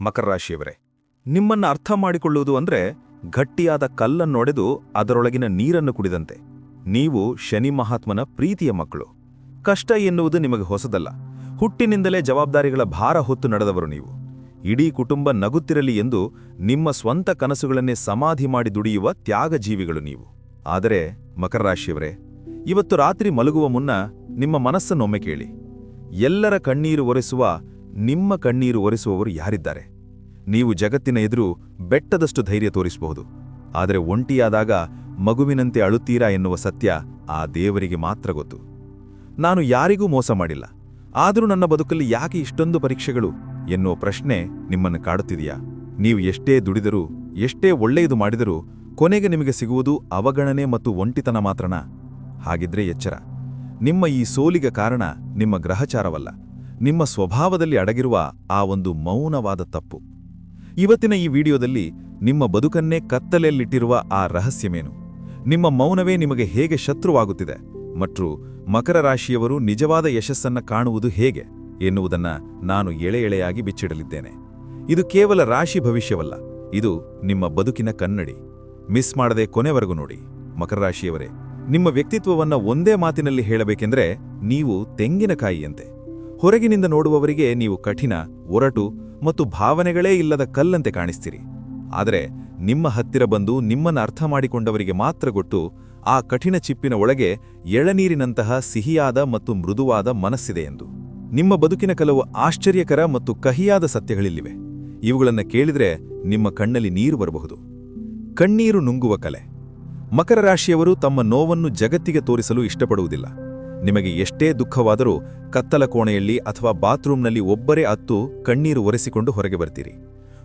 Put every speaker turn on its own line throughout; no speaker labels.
ಮಕರ ರಾಶಿಯವರೇ, ನಿಮ್ಮನ್ನ ಅರ್ಥ ಮಾಡಿಕೊಳ್ಳುವುದು ಅಂದ್ರೆ ಗಟ್ಟಿಯಾದ ಕಲ್ಲನ್ನೊಡೆದು ಅದರೊಳಗಿನ ನೀರನ್ನು ಕುಡಿದಂತೆ. ನೀವು ಶನಿ ಮಹಾತ್ಮನ ಪ್ರೀತಿಯ ಮಕ್ಕಳು. ಕಷ್ಟ ಎನ್ನುವುದು ನಿಮಗೆ ಹೊಸದಲ್ಲ. ಹುಟ್ಟಿನಿಂದಲೇ ಜವಾಬ್ದಾರಿಗಳ ಭಾರ ಹೊತ್ತು ನಡೆದವರು ನೀವು. ಇಡೀ ಕುಟುಂಬ ನಗುತ್ತಿರಲಿ ಎಂದು ನಿಮ್ಮ ಸ್ವಂತ ಕನಸುಗಳನ್ನೇ ಸಮಾಧಿ ಮಾಡಿ ದುಡಿಯುವ ತ್ಯಾಗಜೀವಿಗಳು ನೀವು. ಆದರೆ ಮಕರ ರಾಶಿಯವರೇ, ಇವತ್ತು ರಾತ್ರಿ ಮಲಗುವ ಮುನ್ನ ನಿಮ್ಮ ಮನಸ್ಸನ್ನೊಮ್ಮೆ ಕೇಳಿ. ಎಲ್ಲರ ಕಣ್ಣೀರು ಒರೆಸುವ ನಿಮ್ಮ ಕಣ್ಣೀರು ಒರೆಸುವವರು ಯಾರಿದ್ದಾರೆ? ನೀವು ಜಗತ್ತಿನ ಎದುರು ಬೆಟ್ಟದಷ್ಟು ಧೈರ್ಯ ತೋರಿಸಬಹುದು. ಆದರೆ ಒಂಟಿಯಾದಾಗ ಮಗುವಿನಂತೆ ಅಳುತ್ತೀರಾ ಎನ್ನುವ ಸತ್ಯ ಆ ದೇವರಿಗೆ ಮಾತ್ರ ಗೊತ್ತು. ನಾನು ಯಾರಿಗೂ ಮೋಸ ಮಾಡಿಲ್ಲ. ಆದರೂ ನನ್ನ ಬದುಕಲ್ಲಿ ಯಾಕೆ ಇಷ್ಟೊಂದು ಪರೀಕ್ಷೆಗಳು? ಎನ್ನುವ ಪ್ರಶ್ನೆ ನಿಮ್ಮನ್ನು ಕಾಡುತ್ತಿದೆಯಾ? ನೀವು ಎಷ್ಟೇ ದುಡಿದರೂ, ಎಷ್ಟೇ ಒಳ್ಳೆಯದು ಮಾಡಿದರೂ ಕೊನೆಗೆ ನಿಮಗೆ ಸಿಗುವುದು ಅವಗಣನೆ ಮತ್ತು ಒಂಟಿತನ ಮಾತ್ರನಾ? ಹಾಗಿದ್ರೆ ಎಚ್ಚರ. ನಿಮ್ಮ ಈ ಸೋಲಿಗೆ ಕಾರಣ ನಿಮ್ಮ ಗ್ರಹಚಾರವಲ್ಲ. ನಿಮ್ಮ ಸ್ವಭಾವದಲ್ಲಿ ಅಡಗಿರುವ ಆ ಒಂದು ಮೌನವಾದ ತಪ್ಪು. ಇವತ್ತಿನ ಈ ವಿಡಿಯೋದಲ್ಲಿ ನಿಮ್ಮ ಬದುಕನ್ನೇ ಕತ್ತಲೆಯಲ್ಲಿಟ್ಟಿರುವ ಆ ರಹಸ್ಯಮೇನು ನಿಮ್ಮ ಮೌನವೇ ನಿಮಗೆ ಹೇಗೆ ಶತ್ರುವಾಗುತ್ತಿದೆ? ಮತ್ತು ಮಕರ ರಾಶಿಯವರು ನಿಜವಾದ ಯಶಸ್ಸನ್ನ ಕಾಣುವುದು ಹೇಗೆ? ಎನ್ನುವುದನ್ನು ನಾನು ಎಳೆ ಎಳೆಯಾಗಿ ಬಿಚ್ಚಿಡಲಿದ್ದೇನೆ. ಇದು ಕೇವಲ ರಾಶಿ ಭವಿಷ್ಯವಲ್ಲ, ಇದು ನಿಮ್ಮ ಬದುಕಿನ ಕನ್ನಡಿ. ಮಿಸ್ ಮಾಡದೆ ಕೊನೆವರೆಗೂ ನೋಡಿ. ಮಕರ ರಾಶಿಯವರೇ, ನಿಮ್ಮ ವ್ಯಕ್ತಿತ್ವವನ್ನ ಒಂದೇ ಮಾತಿನಲ್ಲಿ ಹೇಳಬೇಕೆಂದ್ರೆ ನೀವು ತೆಂಗಿನಕಾಯಿಯಂತೆ. ಹೊರಗಿನಿಂದ ನೋಡುವವರಿಗೆ ನೀವು ಕಠಿಣ, ಒರಟು ಮತ್ತು ಭಾವನೆಗಳೇ ಇಲ್ಲದ ಕಲ್ಲಂತೆ ಕಾಣಿಸ್ತೀರಿ. ಆದರೆ ನಿಮ್ಮ ಹತ್ತಿರ ಬಂದು ನಿಮ್ಮನ್ನು ಅರ್ಥ ಮಾಡಿಕೊಂಡವರಿಗೆ ಮಾತ್ರ ಗೊತ್ತು, ಆ ಕಠಿಣ ಚಿಪ್ಪಿನ ಒಳಗೆ ಎಳನೀರಿನಂತಹ ಸಿಹಿಯಾದ ಮತ್ತು ಮೃದುವಾದ ಮನಸ್ಸಿದೆ ಎಂದು. ನಿಮ್ಮ ಬದುಕಿನ ಕೆಲವು ಆಶ್ಚರ್ಯಕರ ಮತ್ತು ಕಹಿಯಾದ ಸತ್ಯಗಳಿಲ್ಲಿವೆ. ಇವುಗಳನ್ನು ಕೇಳಿದರೆ ನಿಮ್ಮ ಕಣ್ಣಲ್ಲಿ ನೀರು ಬರಬಹುದು. ಕಣ್ಣೀರು ನುಂಗುವ ಕಲೆ. ಮಕರ ರಾಶಿಯವರು ತಮ್ಮ ನೋವನ್ನು ಜಗತ್ತಿಗೆ ತೋರಿಸಲು ಇಷ್ಟಪಡುವುದಿಲ್ಲ. ನಿಮಗೆ ಎಷ್ಟೇ ದುಃಖವಾದರೂ ಕತ್ತಲ ಕೋಣೆಯಲ್ಲಿ ಅಥವಾ ಬಾತ್ರೂಮ್ನಲ್ಲಿ ಒಬ್ಬರೇ ಅತ್ತು ಕಣ್ಣೀರು ಒರೆಸಿಕೊಂಡು ಹೊರಗೆ ಬರ್ತೀರಿ.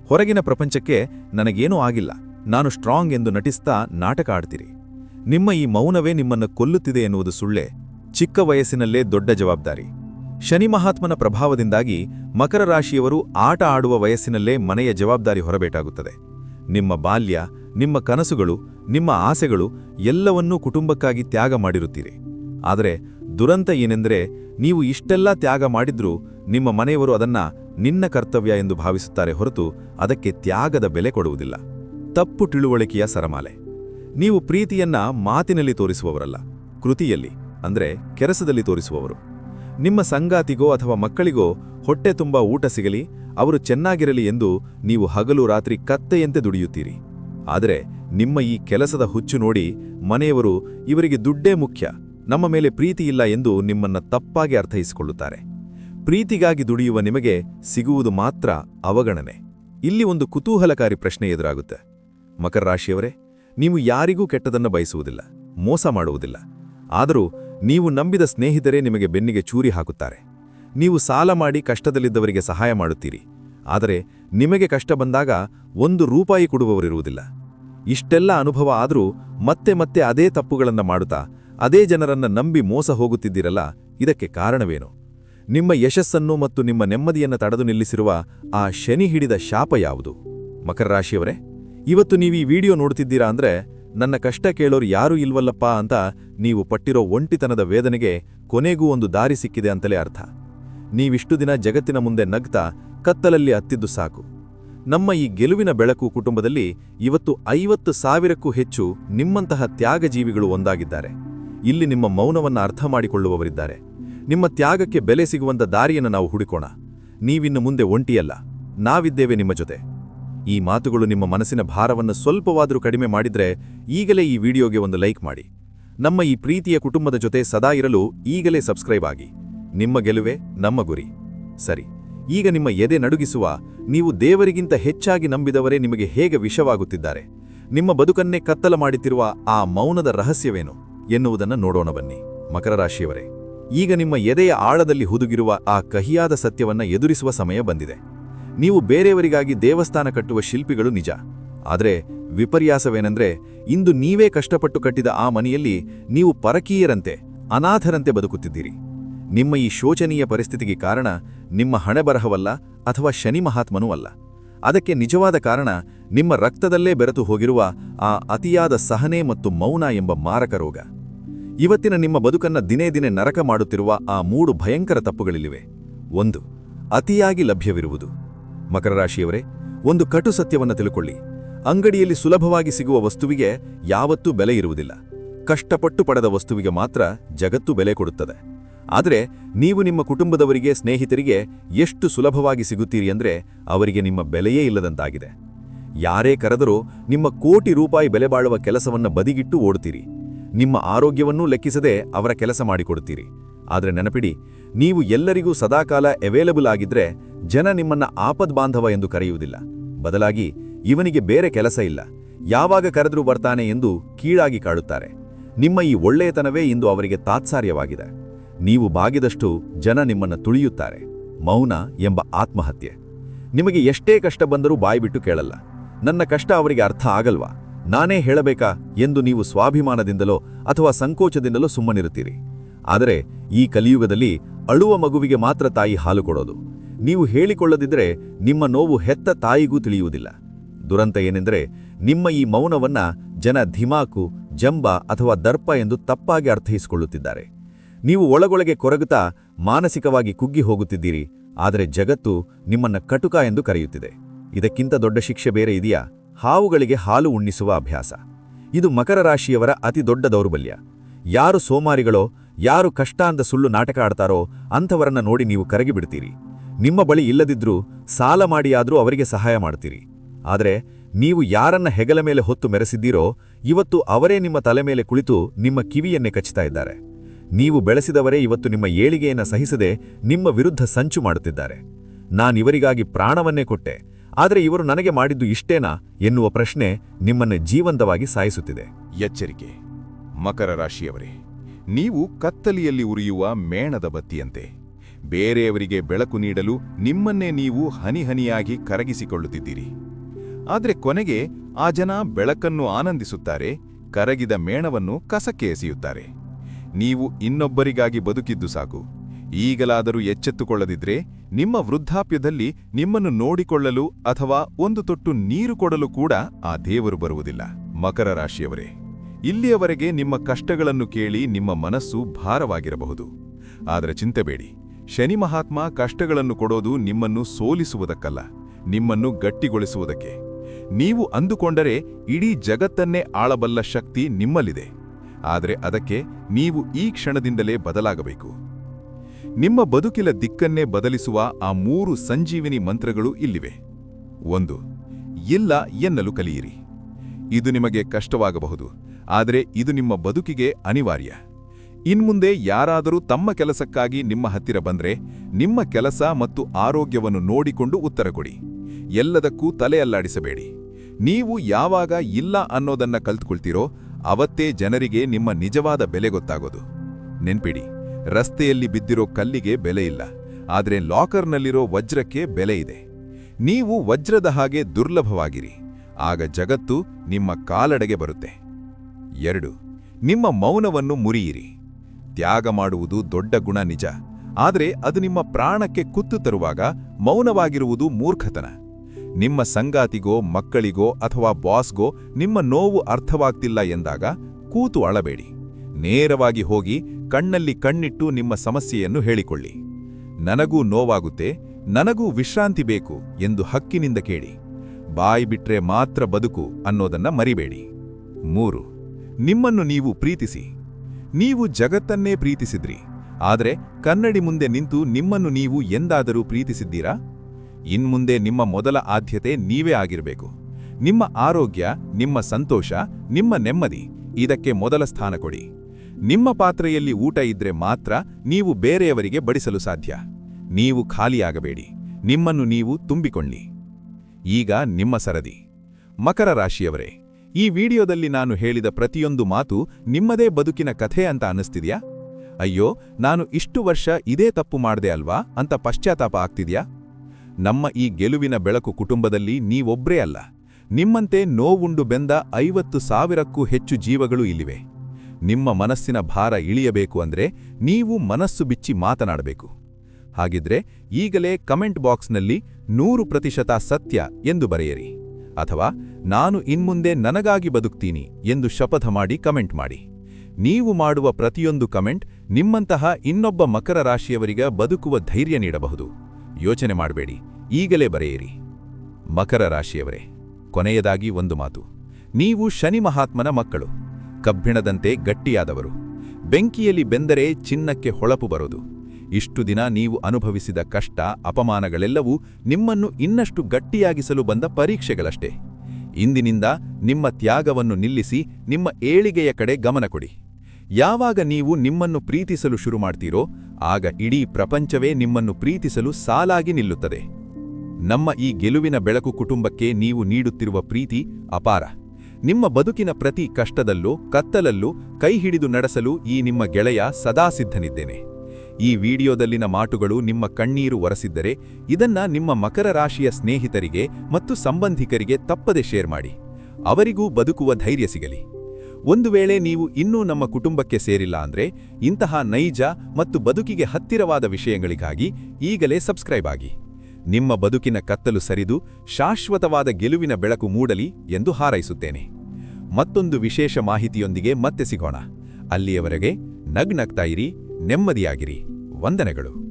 ಹೊರಗಿನ ಪ್ರಪಂಚಕ್ಕೆ ನನಗೇನೂ ಆಗಿಲ್ಲ. ನಾನು ಸ್ಟ್ರಾಂಗ್ ಎಂದು ನಟಿಸ್ತಾ ನಾಟಕ ಆಡ್ತೀರಿ. ನಿಮ್ಮ ಈ ಮೌನವೇ ನಿಮ್ಮನ್ನು ಕೊಲ್ಲುತ್ತಿದೆ ಎನ್ನುವುದು ಸುಳ್ಳೆ, ಚಿಕ್ಕ ವಯಸ್ಸಿನಲ್ಲೇ ದೊಡ್ಡ ಜವಾಬ್ದಾರಿ. ಶನಿ ಮಹಾತ್ಮನ ಪ್ರಭಾವದಿಂದಾಗಿ ಮಕರ ರಾಶಿಯವರು ಆಟ ಆಡುವ ವಯಸ್ಸಿನಲ್ಲೇ ಮನೆಯ ಜವಾಬ್ದಾರಿ ಹೊರಬೇಕಾಗುತ್ತದೆ. ನಿಮ್ಮ ಬಾಲ್ಯ, ನಿಮ್ಮ ಕನಸುಗಳು, ನಿಮ್ಮ ಆಸೆಗಳು ಎಲ್ಲವನ್ನೂ ಕುಟುಂಬಕ್ಕಾಗಿ ತ್ಯಾಗ ಮಾಡಿರುತ್ತೀರಿ. ಆದರೆ ದುರಂತ ಏನೆಂದರೆ ನೀವು ಇಷ್ಟೆಲ್ಲ ತ್ಯಾಗ ಮಾಡಿದ್ರೂ ನಿಮ್ಮ ಮನೆಯವರು ಅದನ್ನ ನಿನ್ನ ಕರ್ತವ್ಯ ಎಂದು ಭಾವಿಸುತ್ತಾರೆ ಹೊರತು ಅದಕ್ಕೆ ತ್ಯಾಗದ ಬೆಲೆ ಕೊಡುವುದಿಲ್ಲ. ತಪ್ಪು ತಿಳುವಳಿಕೆಯ ಸರಮಾಲೆ. ನೀವು ಪ್ರೀತಿಯನ್ನ ಮಾತಿನಲ್ಲಿ ತೋರಿಸುವವರಲ್ಲ, ಕೃತಿಯಲ್ಲಿ, ಅಂದ್ರೆ ಕೆಲಸದಲ್ಲಿ ತೋರಿಸುವವರು. ನಿಮ್ಮ ಸಂಗಾತಿಗೋ ಅಥವಾ ಮಕ್ಕಳಿಗೋ ಹೊಟ್ಟೆ ತುಂಬ ಊಟ ಸಿಗಲಿ, ಅವರು ಚೆನ್ನಾಗಿರಲಿ ಎಂದು ನೀವು ಹಗಲು ರಾತ್ರಿ ಕತ್ತೆಯಂತೆ ದುಡಿಯುತ್ತೀರಿ. ಆದರೆ ನಿಮ್ಮ ಈ ಕೆಲಸದ ಹುಚ್ಚು ನೋಡಿ ಮನೆಯವರು ಇವರಿಗೆ ದುಡ್ಡೇ ಮುಖ್ಯ. ನಮ್ಮ ಮೇಲೆ ಪ್ರೀತಿ ಇಲ್ಲ ಎಂದು ನಿಮ್ಮನ್ನ ತಪ್ಪಾಗಿ ಅರ್ಥೈಸಿಕೊಳ್ಳುತ್ತಾರೆ. ಪ್ರೀತಿಗಾಗಿ ದುಡಿಯುವ ನಿಮಗೆ ಸಿಗುವುದು ಮಾತ್ರ ಅವಗಣನೆ. ಇಲ್ಲಿ ಒಂದು ಕುತೂಹಲಕಾರಿ ಪ್ರಶ್ನೆ ಎದುರಾಗುತ್ತೆ. ಮಕರ ರಾಶಿಯವರೇ, ನೀವು ಯಾರಿಗೂ ಕೆಟ್ಟದನ್ನು ಬಯಸುವುದಿಲ್ಲ, ಮೋಸ ಮಾಡುವುದಿಲ್ಲ. ಆದರೂ ನೀವು ನಂಬಿದ ಸ್ನೇಹಿತರೇ ನಿಮಗೆ ಬೆನ್ನಿಗೆ ಚೂರಿ ಹಾಕುತ್ತಾರೆ. ನೀವು ಸಾಲ ಮಾಡಿ ಕಷ್ಟದಲ್ಲಿದ್ದವರಿಗೆ ಸಹಾಯ ಮಾಡುತ್ತೀರಿ. ಆದರೆ ನಿಮಗೆ ಕಷ್ಟ ಬಂದಾಗ ಒಂದು ರೂಪಾಯಿ ಕೊಡುವವರಿರುವುದಿಲ್ಲ. ಇಷ್ಟೆಲ್ಲ ಅನುಭವ ಆದರೂ ಮತ್ತೆ ಮತ್ತೆ ಅದೇ ತಪ್ಪುಗಳನ್ನು ಮಾಡುತ್ತಾ ಅದೇ ಜನರನ್ನ ನಂಬಿ ಮೋಸ ಹೋಗುತ್ತಿದ್ದಿರಲ್ಲ, ಇದಕ್ಕೆ ಕಾರಣವೇನು? ನಿಮ್ಮ ಯಶಸ್ಸನ್ನು ಮತ್ತು ನಿಮ್ಮ ನೆಮ್ಮದಿಯನ್ನು ತಡೆದು ನಿಲ್ಲಿಸಿರುವ ಆ ಶನಿ ಹಿಡಿದ ಶಾಪ ಯಾವುದು? ಮಕರ ರಾಶಿಯವರೇ, ಇವತ್ತು ನೀವು ಈ ವಿಡಿಯೋ ನೋಡ್ತಿದ್ದೀರಾ ಅಂದ್ರೆ ನನ್ನ ಕಷ್ಟ ಕೇಳೋರು ಯಾರೂ ಇಲ್ವಲ್ಲಪ್ಪ ಅಂತ ನೀವು ಪಟ್ಟಿರೋ ಒಂಟಿತನದ ವೇದನೆಗೆ ಕೊನೆಗೂ ಒಂದು ದಾರಿ ಸಿಕ್ಕಿದೆ ಅಂತಲೇ ಅರ್ಥ. ನೀವಿಷ್ಟು ದಿನ ಜಗತ್ತಿನ ಮುಂದೆ ನಗ್ತಾ ಕತ್ತಲಲ್ಲಿ ಹತ್ತಿದ್ದು ಸಾಕು. ನಮ್ಮ ಈ ಗೆಲುವಿನ ಬೆಳಕು ಕುಟುಂಬದಲ್ಲಿ ಇವತ್ತು ಐವತ್ತು ಸಾವಿರಕ್ಕೂ ಹೆಚ್ಚು ನಿಮ್ಮಂತಹ ತ್ಯಾಗಜೀವಿಗಳು ಒಂದಾಗಿದ್ದಾರೆ. ಇಲ್ಲಿ ನಿಮ್ಮ ಮೌನವನ್ನ ಅರ್ಥ ಮಾಡಿಕೊಳ್ಳುವವರಿದ್ದಾರೆ ನಿಮ್ಮ ತ್ಯಾಗಕ್ಕೆ ಬೆಲೆ ಸಿಗುವಂತ ದಾರಿಯನ್ನು ನಾವು ಹುಡುಕೋಣ. ನೀವಿನ್ನು ಮುಂದೆ ಒಂಟಿಯಲ್ಲ. ನಾವಿದ್ದೇವೆ ನಿಮ್ಮ ಜೊತೆ. ಈ ಮಾತುಗಳು ನಿಮ್ಮ ಮನಸ್ಸಿನ ಭಾರವನ್ನು ಸ್ವಲ್ಪವಾದರೂ ಕಡಿಮೆ ಮಾಡಿದ್ರೆ ಈಗಲೇ ಈ ವಿಡಿಯೋಗೆ ಒಂದು ಲೈಕ್ ಮಾಡಿ. ನಮ್ಮ ಈ ಪ್ರೀತಿಯ ಕುಟುಂಬದ ಜೊತೆ ಸದಾ ಇರಲು ಈಗಲೇ ಸಬ್ಸ್ಕ್ರೈಬ್ ಆಗಿ. ನಿಮ್ಮ ಗೆಲುವೆ, ನಮ್ಮ ಗುರಿ. ಸರಿ, ಈಗ ನಿಮ್ಮ ಎದೆ ನಡುಗಿಸುವ, ನೀವು ದೇವರಿಗಿಂತ ಹೆಚ್ಚಾಗಿ ನಂಬಿದವರೇ ನಿಮಗೆ ಹೇಗೆ ವಿಷವಾಗುತ್ತಿದ್ದಾರೆ? ನಿಮ್ಮ ಬದುಕನ್ನೇ ಕತ್ತಲ ಮಾಡುತ್ತಿರುವ ಆ ಮೌನದ ರಹಸ್ಯವೇನು? ಎನ್ನುವುದನ್ನು ನೋಡೋಣ ಬನ್ನಿ. ಮಕರ ರಾಶಿಯವರೇ, ಈಗ ನಿಮ್ಮ ಎದೆಯ ಆಳದಲ್ಲಿ ಹುದುಗಿರುವ ಆ ಕಹಿಯಾದ ಸತ್ಯವನ್ನ ಎದುರಿಸುವ ಸಮಯ ಬಂದಿದೆ. ನೀವು ಬೇರೆಯವರಿಗಾಗಿ ದೇವಸ್ಥಾನ ಕಟ್ಟುವ ಶಿಲ್ಪಿಗಳು ನಿಜ. ಆದರೆ ವಿಪರ್ಯಾಸವೇನೆಂದ್ರೆ, ಇಂದು ನೀವೇ ಕಷ್ಟಪಟ್ಟು ಕಟ್ಟಿದ ಆ ಮನೆಯಲ್ಲಿ ನೀವು ಪರಕೀಯರಂತೆ, ಅನಾಥರಂತೆ ಬದುಕುತ್ತಿದ್ದೀರಿ. ನಿಮ್ಮ ಈ ಶೋಚನೀಯ ಪರಿಸ್ಥಿತಿಗೆ ಕಾರಣ ನಿಮ್ಮ ಹಣೆಬರಹವಲ್ಲ ಅಥವಾ ಶನಿ ಮಹಾತ್ಮನೂ ಅಲ್ಲ. ಅದಕ್ಕೆ ನಿಜವಾದ ಕಾರಣ ನಿಮ್ಮ ರಕ್ತದಲ್ಲೇ ಬೆರೆತು ಹೋಗಿರುವ ಆ ಅತಿಯಾದ ಸಹನೆ ಮತ್ತು ಮೌನ ಎಂಬ ಮಾರಕ ರೋಗ. ಇವತ್ತಿನ ನಿಮ್ಮ ಬದುಕನ್ನ ದಿನೇ ದಿನೇ ನರಕ ಮಾಡುತ್ತಿರುವ ಆ ಮೂಡು ಭಯಂಕರ ತಪ್ಪುಗಳಿವೆ ಒಂದು, ಅತಿಯಾಗಿ ಲಭ್ಯವಿರುವುದು.
ಮಕರ ರಾಶಿಯವರೇ, ಒಂದು ಕಟು ಸತ್ಯವನ್ನ ತಿಳ್ಕೊಳ್ಳಿ. ಅಂಗಡಿಯಲ್ಲಿ ಸುಲಭವಾಗಿ ಸಿಗುವ ವಸ್ತುವಿಗೆ ಯಾವತ್ತೂ ಬೆಲೆ ಇರುವುದಿಲ್ಲ. ಕಷ್ಟಪಟ್ಟು ಪಡೆದ ವಸ್ತುವಿಗೆ ಮಾತ್ರ ಜಗತ್ತು ಬೆಲೆ ಕೊಡುತ್ತದೆ. ಆದರೆ, ನೀವು ನಿಮ್ಮ ಕುಟುಂಬದವರಿಗೆ, ಸ್ನೇಹಿತರಿಗೆ ಎಷ್ಟು ಸುಲಭವಾಗಿ ಸಿಗುತ್ತೀರಿ ಅಂದ್ರೆ ಅವರಿಗೆ ನಿಮ್ಮ ಬೆಲೆಯೇ ಇಲ್ಲದಂತಾಗಿದೆ. ಯಾರೇ ಕರೆದರೂ ನಿಮ್ಮ ಕೋಟಿ ರೂಪಾಯಿ ಬೆಲೆ ಬಾಳುವ ಕೆಲಸವನ್ನ ಬದಿಗಿಟ್ಟು ಓಡುತ್ತೀರಿ. ನಿಮ್ಮ ಆರೋಗ್ಯವನ್ನೂ ಲೆಕ್ಕಿಸದೆ ಅವರ ಕೆಲಸ ಮಾಡಿಕೊಡುತ್ತೀರಿ. ಆದರೆ ನೆನಪಿಡಿ, ನೀವು ಎಲ್ಲರಿಗೂ ಸದಾಕಾಲ ಅವೈಲಬಲ್ ಆಗಿದ್ರೆ ಜನ ನಿಮ್ಮನ್ನ ಆಪದ್ ಬಾಂಧವ ಎಂದು ಕರೆಯುವುದಿಲ್ಲ. ಬದಲಾಗಿ, ಇವನಿಗೆ ಬೇರೆ ಕೆಲಸ ಇಲ್ಲ. ಯಾವಾಗ ಕರೆದರೂ ಬರ್ತಾನೆ ಎಂದು ಕೀಳಾಗಿ ಕಾಡುತ್ತಾರೆ. ನಿಮ್ಮ ಈ ಒಳ್ಳೆಯತನವೇ ಇಂದು ಅವರಿಗೆ ತಾತ್ಸಾರ್ಯವಾಗಿದೆ. ನೀವು ಬಾಗಿದಷ್ಟು ಜನ ನಿಮ್ಮನ್ನ ತುಳಿಯುತ್ತಾರೆ. ಮೌನ ಎಂಬ ಆತ್ಮಹತ್ಯೆ. ನಿಮಗೆ ಎಷ್ಟೇ ಕಷ್ಟ ಬಂದರೂ ಬಾಯಿಬಿಟ್ಟು ಕೇಳಲ್ಲ. ನನ್ನ ಕಷ್ಟ ಅವರಿಗೆ ಅರ್ಥ ಆಗಲ್ವಾ? ನಾನೇ ಹೇಳಬೇಕಾ ಎಂದು ನೀವು ಸ್ವಾಭಿಮಾನದಿಂದಲೋ ಅಥವಾ ಸಂಕೋಚದಿಂದಲೋ ಸುಮ್ಮನಿರುತ್ತೀರಿ. ಆದರೆ ಈ ಕಲಿಯುಗದಲ್ಲಿ ಅಳುವ ಮಗುವಿಗೆ ಮಾತ್ರ ತಾಯಿ ಹಾಲು ಕೊಡೋದು. ನೀವು ಹೇಳಿಕೊಳ್ಳದಿದ್ದರೆ ನಿಮ್ಮ ನೋವು ಹೆತ್ತ ತಾಯಿಗೂ ತಿಳಿಯುವುದಿಲ್ಲ. ದುರಂತ ಏನೆಂದರೆ ನಿಮ್ಮ ಈ ಮೌನವನ್ನ ಜನ ಧಿಮಾಕು, ಜಂಬ ಅಥವಾ ದರ್ಪ ಎಂದು ತಪ್ಪಾಗಿ ಅರ್ಥೈಸಿಕೊಳ್ಳುತ್ತಿದ್ದಾರೆ. ನೀವು ಒಳಗೊಳಗೆ ಕೊರಗುತ್ತಾ ಮಾನಸಿಕವಾಗಿ ಕುಗ್ಗಿ ಹೋಗುತ್ತಿದ್ದೀರಿ. ಆದರೆ ಜಗತ್ತು ನಿಮ್ಮನ್ನ ಕಟುಕ ಎಂದು ಕರೆಯುತ್ತಿದೆ. ಇದಕ್ಕಿಂತ ದೊಡ್ಡ ಶಿಕ್ಷೆ ಬೇರೆ ಇದೆಯಾ? ಹಾವುಗಳಿಗೆ ಹಾಲು ಉಣ್ಣಿಸುವ ಅಭ್ಯಾಸ. ಇದು ಮಕರ ರಾಶಿಯವರ ಅತಿ ದೊಡ್ಡ ದೌರ್ಬಲ್ಯ. ಯಾರು ಸೋಮಾರಿಗಳೋ, ಯಾರು ಕಷ್ಟ ಅಂತ ಸುಳ್ಳು ನಾಟಕ ಆಡ್ತಾರೋ, ಅಂಥವರನ್ನ ನೋಡಿ ನೀವು ಕರಗಿಬಿಡ್ತೀರಿ ನಿಮ್ಮ ಬಳಿ ಇಲ್ಲದಿದ್ರೂ ಸಾಲ ಮಾಡಿಯಾದರೂ ಅವರಿಗೆ ಸಹಾಯ ಮಾಡ್ತೀರಿ. ಆದರೆ, ನೀವು ಯಾರನ್ನ ಹೆಗಲ ಮೇಲೆ ಹೊತ್ತು ಮೆರೆಸಿದ್ದೀರೋ, ಇವತ್ತು ಅವರೇ ನಿಮ್ಮ ತಲೆ ಮೇಲೆ ಕುಳಿತು ನಿಮ್ಮ ಕಿವಿಯನ್ನೇ ಕಚ್ಚುತ್ತಾ ಇದ್ದಾರೆ. ನೀವು ಬೆಳೆಸಿದವರೇ ಇವತ್ತು ನಿಮ್ಮ ಏಳಿಗೆಯನ್ನ ಸಹಿಸದೆ ನಿಮ್ಮ ವಿರುದ್ಧ ಸಂಚು ಮಾಡುತ್ತಿದ್ದಾರೆ. ನಾನಿವರಿಗಾಗಿ ಪ್ರಾಣವನ್ನೇ ಕೊಟ್ಟೆ. ಆದರೆ ಇವರು ನನಗೆ ಮಾಡಿದ್ದು ಇಷ್ಟೇನಾ ಎನ್ನುವ ಪ್ರಶ್ನೆ ನಿಮ್ಮನ್ನು ಜೀವಂತವಾಗಿ ಸಾಯಿಸುತ್ತಿದೆ.
ಎಚ್ಚರಿಕೆ. ಮಕರ ರಾಶಿಯವರೇ, ನೀವು ಕತ್ತಲಿಯಲ್ಲಿ ಉರಿಯುವ ಮೇಣದ ಬತ್ತಿಯಂತೆ. ಬೇರೆಯವರಿಗೆ ಬೆಳಕು ನೀಡಲು ನಿಮ್ಮನ್ನೇ ನೀವು ಹನಿಹನಿಯಾಗಿ ಕರಗಿಸಿಕೊಳ್ಳುತ್ತಿದ್ದೀರಿ. ಆದರೆ ಕೊನೆಗೆ ಆ ಜನ ಬೆಳಕನ್ನು ಆನಂದಿಸುತ್ತಾರೆ, ಕರಗಿದ ಮೇಣವನ್ನು ಕಸಕ್ಕೆ ಎಸೆಯುತ್ತಾರೆ. ನೀವು ಇನ್ನೊಬ್ಬರಿಗಾಗಿ ಬದುಕಿದ್ದು ಸಾಕು. ಈಗಲಾದರೂ ಎಚ್ಚೆತ್ತುಕೊಳ್ಳದಿದ್ರೆ ನಿಮ್ಮ ವೃದ್ಧಾಪ್ಯದಲ್ಲಿ ನಿಮ್ಮನ್ನು ನೋಡಿಕೊಳ್ಳಲು ಅಥವಾ ಒಂದು ತೊಟ್ಟು ನೀರು ಕೊಡಲು ಕೂಡ ಆ ದೇವರು ಬರುವುದಿಲ್ಲ. ಮಕರ ರಾಶಿಯವರೇ, ಇಲ್ಲಿಯವರೆಗೆ ನಿಮ್ಮ ಕಷ್ಟಗಳನ್ನು ಕೇಳಿ ನಿಮ್ಮ ಮನಸ್ಸು ಭಾರವಾಗಿರಬಹುದು. ಆದರೆ ಚಿಂತೆಬೇಡಿ ಶನಿ ಮಹಾತ್ಮ ಕಷ್ಟಗಳನ್ನು ಕೊಡೋದು ನಿಮ್ಮನ್ನು ಸೋಲಿಸುವುದಕ್ಕಲ್ಲ, ನಿಮ್ಮನ್ನು ಗಟ್ಟಿಗೊಳಿಸುವುದಕ್ಕೆ. ನೀವು ಅಂದುಕೊಂಡರೆ ಇಡೀ ಜಗತ್ತನ್ನೇ ಆಳಬಲ್ಲ ಶಕ್ತಿ ನಿಮ್ಮಲ್ಲಿದೆ. ಆದರೆ ಅದಕ್ಕೆ ನೀವು ಈ ಕ್ಷಣದಿಂದಲೇ ಬದಲಾಗಬೇಕು. ನಿಮ್ಮ ಬದುಕಿನ ದಿಕ್ಕನ್ನೇ ಬದಲಿಸುವ ಆ ಮೂರು ಸಂಜೀವಿನಿ ಮಂತ್ರಗಳು ಇಲ್ಲಿವೆ. ಒಂದು, ಇಲ್ಲ ಎನ್ನಲು ಕಲಿಯಿರಿ. ಇದು ನಿಮಗೆ ಕಷ್ಟವಾಗಬಹುದು, ಆದರೆ ಇದು ನಿಮ್ಮ ಬದುಕಿಗೆ ಅನಿವಾರ್ಯ. ಇನ್ಮುಂದೆ ಯಾರಾದರೂ ತಮ್ಮ ಕೆಲಸಕ್ಕಾಗಿ ನಿಮ್ಮ ಹತ್ತಿರ ಬಂದ್ರೆ, ನಿಮ್ಮ ಕೆಲಸ ಮತ್ತು ಆರೋಗ್ಯವನ್ನು ನೋಡಿಕೊಂಡು ಉತ್ತರ ಕೊಡಿ. ಎಲ್ಲದಕ್ಕೂ ತಲೆ ಅಲ್ಲಾಡಿಸಬೇಡಿ ನೀವು ಯಾವಾಗ ಇಲ್ಲ ಅನ್ನೋದನ್ನ ಕಲ್ತ್ಕೊಳ್ತೀರೋ, ಅವತ್ತೇ ಜನರಿಗೆ ನಿಮ್ಮ ನಿಜವಾದ ಬೆಲೆ ಗೊತ್ತಾಗೋದು. ನೆನ್ಪಿಡಿ ರಸ್ತೆಯಲ್ಲಿ ಬಿದ್ದಿರೋ ಕಲ್ಲಿಗೆ ಬೆಲೆ ಇಲ್ಲ. ಆದರೆ ಲಾಕರ್ನಲ್ಲಿರೋ ವಜ್ರಕ್ಕೆ ಬೆಲೆ ಇದೆ. ನೀವು ವಜ್ರದ ಹಾಗೆ ದುರ್ಲಭವಾಗಿರಿ. ಆಗ ಜಗತ್ತು ನಿಮ್ಮ ಕಾಲಡೆಗೆ ಬರುತ್ತೆ. ಎರಡು, ನಿಮ್ಮ ಮೌನವನ್ನು ಮುರಿಯಿರಿ. ತ್ಯಾಗ ಮಾಡುವುದು ದೊಡ್ಡ ಗುಣ ನಿಜ. ಆದರೆ ಅದು ನಿಮ್ಮ ಪ್ರಾಣಕ್ಕೆ ಕುತ್ತು ತರುವಾಗ ಮೌನವಾಗಿರುವುದು ಮೂರ್ಖತನ. ನಿಮ್ಮ ಸಂಗಾತಿಗೋ, ಮಕ್ಕಳಿಗೋ ಅಥವಾ ಬಾಸ್ಗೋ ನಿಮ್ಮ ನೋವು ಅರ್ಥವಾಗ್ತಿಲ್ಲ ಎಂದಾಗ ಕೂತು ಅಳಬೇಡಿ. ನೇರವಾಗಿ ಹೋಗಿ ಕಣ್ಣಲ್ಲಿ ಕಣ್ಣಿಟ್ಟು ನಿಮ್ಮ ಸಮಸ್ಯೆಯನ್ನು ಹೇಳಿಕೊಳ್ಳಿ. ನನಗೂ ನೋವಾಗುತ್ತೆ, ನನಗೂ ವಿಶ್ರಾಂತಿ ಬೇಕು ಎಂದು ಹಕ್ಕಿನಿಂದ ಕೇಳಿ. ಬಾಯಿ ಬಿಟ್ರೆ ಮಾತ್ರ ಬದುಕು ಅನ್ನೋದನ್ನ ಮರಿಬೇಡಿ. ಮೂರು, ನಿಮ್ಮನ್ನು ನೀವು ಪ್ರೀತಿಸಿ. ನೀವು ಜಗತ್ತನ್ನೇ ಪ್ರೀತಿಸಿದ್ರಿ, ಆದರೆ ಕನ್ನಡಿ ಮುಂದೆ ನಿಂತು ನಿಮ್ಮನ್ನು ನೀವು ಎಂದಾದರೂ ಪ್ರೀತಿಸಿದ್ದೀರಾ? ಇನ್ಮುಂದೆ ನಿಮ್ಮ ಮೊದಲ ಆದ್ಯತೆ ನೀವೇ ಆಗಿರಬೇಕು. ನಿಮ್ಮ ಆರೋಗ್ಯ, ನಿಮ್ಮ ಸಂತೋಷ, ನಿಮ್ಮ ನೆಮ್ಮದಿ, ಇದಕ್ಕೆ ಮೊದಲ ಸ್ಥಾನ ಕೊಡಿ. ನಿಮ್ಮ ಪಾತ್ರೆಯಲ್ಲಿ ಊಟ ಇದ್ರೆ ಮಾತ್ರ ನೀವು ಬೇರೆಯವರಿಗೆ ಬಡಿಸಲು ಸಾಧ್ಯ. ನೀವು ಖಾಲಿಯಾಗಬೇಡಿ. ನಿಮ್ಮನ್ನು ನೀವು ತುಂಬಿಕೊಳ್ಳಿ. ಈಗ ನಿಮ್ಮ ಸರದಿ. ಮಕರ ರಾಶಿಯವರೇ, ಈ ವಿಡಿಯೋದಲ್ಲಿ ನಾನು ಹೇಳಿದ ಪ್ರತಿಯೊಂದು ಮಾತು ನಿಮ್ಮದೇ ಬದುಕಿನ ಕಥೆ ಅಂತ ಅನ್ನಿಸ್ತಿದೆಯಾ? ಅಯ್ಯೋ, ನಾನು ಇಷ್ಟು ವರ್ಷ ಇದೇ ತಪ್ಪು ಮಾಡಿದೆ ಅಲ್ವಾ ಅಂತ ಪಶ್ಚಾತ್ತಾಪ ಆಗ್ತಿದ್ಯಾ? ನಮ್ಮ ಈ ಗೆಲುವಿನ ಬೆಳಕು ಕುಟುಂಬದಲ್ಲಿ ನೀವೊಬ್ಬರೇ ಅಲ್ಲ. ನಿಮ್ಮಂತೆ ನೋವುಂಡು ಬೆಂದ ಐವತ್ತು ಸಾವಿರಕ್ಕೂ ಹೆಚ್ಚು ಜೀವಗಳು ಇಲ್ಲಿವೆ. ನಿಮ್ಮ ಮನಸ್ಸಿನ ಭಾರ ಇಳಿಯಬೇಕು ಅಂದ್ರೆ ನೀವು ಮನಸ್ಸು ಬಿಚ್ಚಿ ಮಾತನಾಡಬೇಕು. ಹಾಗಿದ್ರೆ ಈಗಲೇ ಕಮೆಂಟ್ ಬಾಕ್ಸ್ನಲ್ಲಿ ನೂರು ಪ್ರತಿಶತ ಸತ್ಯ ಎಂದು ಬರೆಯಿರಿ. ಅಥವಾ ನಾನು ಇನ್ಮುಂದೆ ನನಗಾಗಿ ಬದುಕ್ತೀನಿ ಎಂದು ಶಪಥ ಮಾಡಿ ಕಮೆಂಟ್ ಮಾಡಿ. ನೀವು ಮಾಡುವ ಪ್ರತಿಯೊಂದು ಕಮೆಂಟ್ ನಿಮ್ಮಂತಹ ಇನ್ನೊಬ್ಬ ಮಕರ ರಾಶಿಯವರಿಗೆ ಬದುಕುವ ಧೈರ್ಯ ನೀಡಬಹುದು. ಯೋಚನೆ ಮಾಡಬೇಡಿ, ಈಗಲೇ ಬರೆಯಿರಿ.
ಮಕರ ರಾಶಿಯವರೇ, ಕೊನೆಯದಾಗಿ ಒಂದು ಮಾತು. ನೀವು ಶನಿ ಮಹಾತ್ಮನ ಮಕ್ಕಳು. ಕಬ್ಬಿಣದಂತೆ ಗಟ್ಟಿಯಾದವರು. ಬೆಂಕಿಯಲ್ಲಿ ಬೆಂದರೆ ಚಿನ್ನಕ್ಕೆ ಹೊಳಪು ಬರೋದು ಇಷ್ಟು ದಿನ ನೀವು ಅನುಭವಿಸಿದ ಕಷ್ಟ, ಅಪಮಾನಗಳೆಲ್ಲವೂ ನಿಮ್ಮನ್ನು ಇನ್ನಷ್ಟು ಗಟ್ಟಿಯಾಗಿಸಲು ಬಂದ ಪರೀಕ್ಷೆಗಳಷ್ಟೇ. ಇಂದಿನಿಂದ ನಿಮ್ಮ ತ್ಯಾಗವನ್ನು ನಿಲ್ಲಿಸಿ ನಿಮ್ಮ ಏಳಿಗೆಯ ಕಡೆ ಗಮನ ಕೊಡಿ. ಯಾವಾಗ ನೀವು ನಿಮ್ಮನ್ನು ಪ್ರೀತಿಸಲು ಶುರು ಮಾಡ್ತೀರೋ, ಆಗ ಇಡೀ ಪ್ರಪಂಚವೇ ನಿಮ್ಮನ್ನು ಪ್ರೀತಿಸಲು ಸಾಲಾಗಿ ನಿಲ್ಲುತ್ತದೆ. ನಮ್ಮ ಈ ಗೆಲುವಿನ ಬೆಳಕು ಕುಟುಂಬಕ್ಕೆ ನೀವು ನೀಡುತ್ತಿರುವ ಪ್ರೀತಿ ಅಪಾರ. ನಿಮ್ಮ ಬದುಕಿನ ಪ್ರತಿ ಕಷ್ಟದಲ್ಲೂ, ಕತ್ತಲಲ್ಲೂ, ಕೈ ಹಿಡಿದು ನಡೆಸಲು ಈ ನಿಮ್ಮ ಗೆಳೆಯ ಸದಾ ಸಿದ್ಧನಿದ್ದೇನೆ. ಈ ವಿಡಿಯೋದಲ್ಲಿನ ಮಾತುಗಳು ನಿಮ್ಮ ಕಣ್ಣೀರು ಒರೆಸಿದ್ದರೆ, ಇದನ್ನ ನಿಮ್ಮ ಮಕರ ರಾಶಿಯ ಸ್ನೇಹಿತರಿಗೆ ಮತ್ತು ಸಂಬಂಧಿಕರಿಗೆ ತಪ್ಪದೆ ಶೇರ್ ಮಾಡಿ. ಅವರಿಗೂ ಬದುಕುವ ಧೈರ್ಯ ಸಿಗಲಿ. ಒಂದು ವೇಳೆ ನೀವು ಇನ್ನೂ ನಮ್ಮ ಕುಟುಂಬಕ್ಕೆ ಸೇರಿಲ್ಲ ಅಂದ್ರೆ, ಇಂತಹ ನೈಜ ಮತ್ತು ಬದುಕಿಗೆ ಹತ್ತಿರವಾದ ವಿಷಯಗಳಿಗಾಗಿ ಈಗಲೇ ಸಬ್ಸ್ಕ್ರೈಬ್ ಆಗಿ. ನಿಮ್ಮ ಬದುಕಿನ ಕತ್ತಲು ಸರಿದು, ಶಾಶ್ವತವಾದ ಗೆಲುವಿನ ಬೆಳಕು ಮೂಡಲಿ ಎಂದು ಹಾರೈಸುತ್ತೇನೆ. ಮತ್ತೊಂದು ವಿಶೇಷ ಮಾಹಿತಿಯೊಂದಿಗೆ ಮತ್ತೆ ಸಿಗೋಣ. ಅಲ್ಲಿಯವರೆಗೆ ನಗ್ನಗ್ತಾ ಇರಿ ನೆಮ್ಮದಿಯಾಗಿರಿ. ವಂದನೆಗಳು.